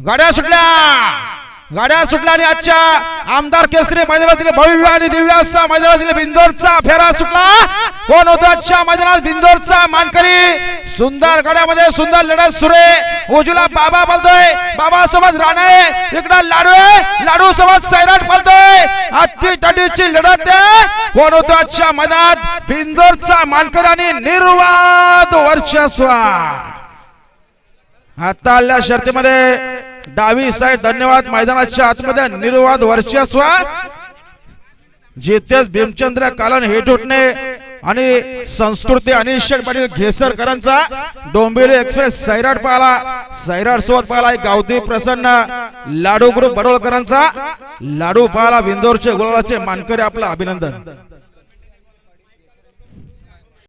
गाड्या सुटल्या. गाड्या सुटल्या आणि आजच्या आमदार केसरी मैदानातील भव्य आणि दिव्य असता मैदानातील बिंदोरचा फेरा सुटला. कोण होता आजच्या मैदानात बिंदोरचा मानकरी? सुंदर गाड्यामध्ये सुंदर लढत सुरे उजूला बाबा बोलतोय. बाबा सोबत राणे इकडं लाडू लाडू सोबत सैराट बोलतोय. हत्ती टाटीची लढत कोण होतो आजच्या मैदानात? बिंदोरचा मानकरी आणि निर्वाद वर्चस्वा. आता आल्या शर्तीमध्ये डावी साईड धन्यवाद मैदानाच्या आतमध्ये निर्वाद वर्चस्व. जितेश भीमचंद्र कालन हेट उठणे आणि संस्कृती अनिश पाटील घेसरकरांचा डोंबिवली एक्सप्रेस सैराट पाहिला सैराट सोबत पाहिला गावठी प्रसन्न लाडू ग्रुप बडोलकरांचा. लाडू पाहिला विंदोरचे गुलाबाचे मानकरी आपलं अभिनंदन.